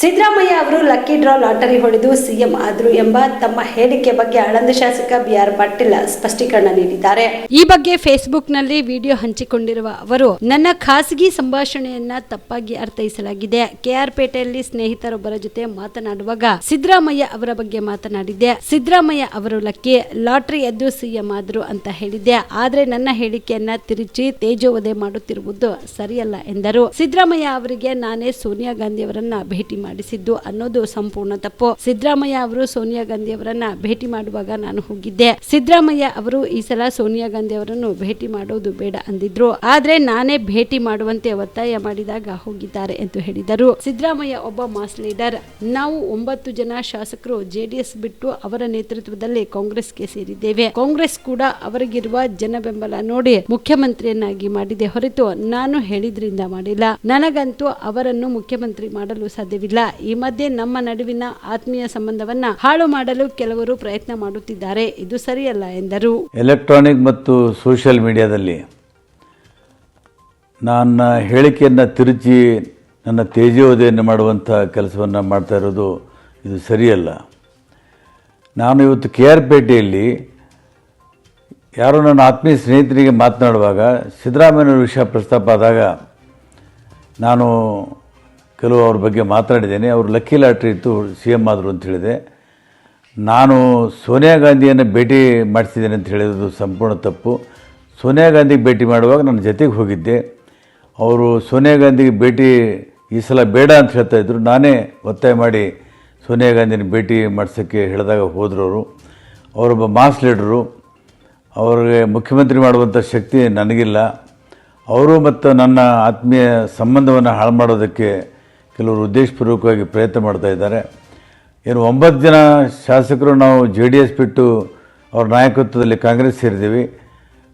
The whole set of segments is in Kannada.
ಸಿದ್ದರಾಮಯ್ಯ ಅವರು ಲಕ್ಕಿ ಡ್ರಾ ಲಾಟರಿ ಹೊಡೆದು ಸಿಎಂ ಆದ್ರು ಎಂಬ ತಮ್ಮ ಹೇಳಿಕೆ ಬಗ್ಗೆ ಆಳಂದ ಶಾಸಕ ಬಿಆರ್ ಪಾಟೀಲ್ ಸ್ಪಷ್ಟೀಕರಣ ನೀಡಿದ್ದಾರೆ. ಈ ಬಗ್ಗೆ ಫೇಸ್ಬುಕ್ನಲ್ಲಿ ವಿಡಿಯೋ ಹಂಚಿಕೊಂಡಿರುವ ಅವರು, ನನ್ನ ಖಾಸಗಿ ಸಂಭಾಷಣೆಯನ್ನ ತಪ್ಪಾಗಿ ಅರ್ಥೈಸಲಾಗಿದೆ. ಕೆಆರ್ ಪೇಟೆಯಲ್ಲಿ ಸ್ನೇಹಿತರೊಬ್ಬರ ಜೊತೆ ಮಾತನಾಡುವಾಗ ಸಿದ್ದರಾಮಯ್ಯ ಅವರ ಬಗ್ಗೆ ಮಾತನಾಡಿದ್ದೆ. ಸಿದ್ದರಾಮಯ್ಯ ಅವರು ಲಕ್ಕಿ ಲಾಟರಿ ಎದ್ದು ಸಿಎಂ ಆದ್ರು ಅಂತ ಹೇಳಿದ್ದೆ. ಆದ್ರೆ ನನ್ನ ಹೇಳಿಕೆಯನ್ನ ತಿರುಚಿ ತೇಜೋವಧೆ ಮಾಡುತ್ತಿರುವುದು ಸರಿಯಲ್ಲ ಎಂದರು. ಸಿದ್ದರಾಮಯ್ಯ ಅವರಿಗೆ ನಾನೇ ಸೋನಿಯಾ ಗಾಂಧಿ ಅವರನ್ನ ಭೇಟಿ ಮಾಡಿಸಿದ್ದು ಅನ್ನೋದು ಸಂಪೂರ್ಣ ತಪ್ಪು. ಸಿದ್ದರಾಮಯ್ಯ ಅವರು ಸೋನಿಯಾ ಗಾಂಧಿ ಅವರನ್ನ ಭೇಟಿ ಮಾಡುವಾಗ ನಾನು ಹೋಗಿದ್ದೆ. ಸಿದ್ದರಾಮಯ್ಯ ಅವರು ಈ ಸಲ ಸೋನಿಯಾ ಗಾಂಧಿ ಅವರನ್ನು ಭೇಟಿ ಮಾಡೋದು ಬೇಡ ಅಂದಿದ್ರು. ಆದ್ರೆ ನಾನೇ ಭೇಟಿ ಮಾಡುವಂತೆ ಒತ್ತಾಯ ಮಾಡಿದಾಗ ಹೋಗಿದ್ದಾರೆ ಎಂದು ಹೇಳಿದರು. ಸಿದ್ದರಾಮಯ್ಯ ಒಬ್ಬ ಮಾಸ್ ಲೀಡರ್. ನಾವು ಒಂಬತ್ತು ಜನ ಶಾಸಕರು ಜೆಡಿಎಸ್ ಬಿಟ್ಟು ಅವರ ನೇತೃತ್ವದಲ್ಲಿ ಕಾಂಗ್ರೆಸ್ಗೆ ಸೇರಿದ್ದೇವೆ. ಕಾಂಗ್ರೆಸ್ ಕೂಡ ಅವರಿಗಿರುವ ಜನ ಬೆಂಬಲ ನೋಡಿ ಮುಖ್ಯಮಂತ್ರಿಯನ್ನಾಗಿ ಮಾಡಿದೆ ಹೊರತು ನಾನು ಹೇಳಿದ್ರಿಂದ ಮಾಡಿಲ್ಲ. ನನಗಂತೂ ಅವರನ್ನು ಮುಖ್ಯಮಂತ್ರಿ ಮಾಡಲು ಸಾಧ್ಯವಿಲ್ಲ. ಈ ಮಧ್ಯೆ ನಮ್ಮ ನಡುವಿನ ಆತ್ಮೀಯ ಸಂಬಂಧವನ್ನ ಹಾಳು ಮಾಡಲು ಕೆಲವರು ಪ್ರಯತ್ನ ಮಾಡುತ್ತಿದ್ದಾರೆ. ಇದು ಸರಿಯಲ್ಲ ಎಂದರು. ಎಲೆಕ್ಟ್ರಾನಿಕ್ ಮತ್ತು ಸೋಷಿಯಲ್ ಮೀಡಿಯಾದಲ್ಲಿ ನನ್ನ ಹೇಳಿಕೆಯನ್ನು ತಿರುಚಿ ನನ್ನ ತೇಜೋದಯನ್ನು ಮಾಡುವಂಥ ಕೆಲಸವನ್ನು ಮಾಡ್ತಾ ಇರೋದು ಇದು ಸರಿಯಲ್ಲ. ನಾನು ಇವತ್ತು ಕೆ ಆರ್ ಪೇಟೆಯಲ್ಲಿ ಯಾರೋ ನನ್ನ ಆತ್ಮೀಯ ಸ್ನೇಹಿತರಿಗೆ ಮಾತನಾಡುವಾಗ ಸಿದ್ದರಾಮಯ್ಯನವರ ವಿಷಯ ಪ್ರಸ್ತಾಪ ಆದಾಗ ನಾನು ಕೆಲವು ಅವ್ರ ಬಗ್ಗೆ ಮಾತನಾಡಿದ್ದೇನೆ ಅವರು ಲಕ್ಕಿ ಲಾಟ್ರಿ ಇತ್ತು ಸಿ ಎಂ ಆದರು ಅಂತ ಹೇಳಿದೆ. ನಾನು ಸೋನಿಯಾ ಗಾಂಧಿಯನ್ನು ಭೇಟಿ ಮಾಡಿಸಿದ್ದೇನೆ ಅಂತ ಹೇಳಿದ್ದು ಸಂಪೂರ್ಣ ತಪ್ಪು. ಸೋನಿಯಾ ಗಾಂಧಿಗೆ ಭೇಟಿ ಮಾಡುವಾಗ ನನ್ನ ಜೊತೆಗೆ ಹೋಗಿದ್ದೆ. ಅವರು ಸೋನಿಯಾ ಗಾಂಧಿಗೆ ಭೇಟಿ ಈ ಸಲ ಬೇಡ ಅಂತ ಹೇಳ್ತಾ ಇದ್ದರು ನಾನೇ ಒತ್ತಾಯ ಮಾಡಿ ಸೋನಿಯಾ ಗಾಂಧಿನ ಭೇಟಿ ಮಾಡಿಸೋಕ್ಕೆ ಹೇಳಿದಾಗ ಹೋದರು ಅವರು. ಅವರೊಬ್ಬ ಮಾಸ್ ಲೀಡರು. ಅವರಿಗೆ ಮುಖ್ಯಮಂತ್ರಿ ಮಾಡುವಂಥ ಶಕ್ತಿ ನನಗಿಲ್ಲ. ಅವರು ಮತ್ತು ನನ್ನ ಆತ್ಮೀಯ ಸಂಬಂಧವನ್ನು ಹಾಳು ಮಾಡೋದಕ್ಕೆ ಕೆಲವರು ಉದ್ದೇಶಪೂರ್ವಕವಾಗಿ ಪ್ರಯತ್ನ ಮಾಡ್ತಾ ಇದ್ದಾರೆ. ಏನು ಒಂಬತ್ತು ಜನ ಶಾಸಕರು ನಾವು ಜೆ ಡಿ ಎಸ್ ಬಿಟ್ಟು ಅವ್ರ ನಾಯಕತ್ವದಲ್ಲಿ ಕಾಂಗ್ರೆಸ್ ಸೇರಿದ್ದೀವಿ.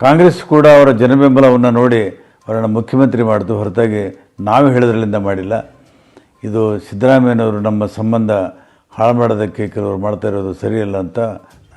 ಕಾಂಗ್ರೆಸ್ ಕೂಡ ಅವರ ಜನಬೆಂಬಲವನ್ನು ನೋಡಿ ಅವರನ್ನು ಮುಖ್ಯಮಂತ್ರಿ ಮಾಡಿತು ಹೊರತಾಗಿ ನಾವು ಹೇಳೋದ್ರಲ್ಲಿಂದ ಮಾಡಿಲ್ಲ. ಇದು ಸಿದ್ದರಾಮಯ್ಯನವರು ನಮ್ಮ ಸಂಬಂಧ ಹಾಳು ಮಾಡೋದಕ್ಕೆ ಕೆಲವರು ಮಾಡ್ತಾ ಇರೋದು ಸರಿಯಲ್ಲ ಅಂತ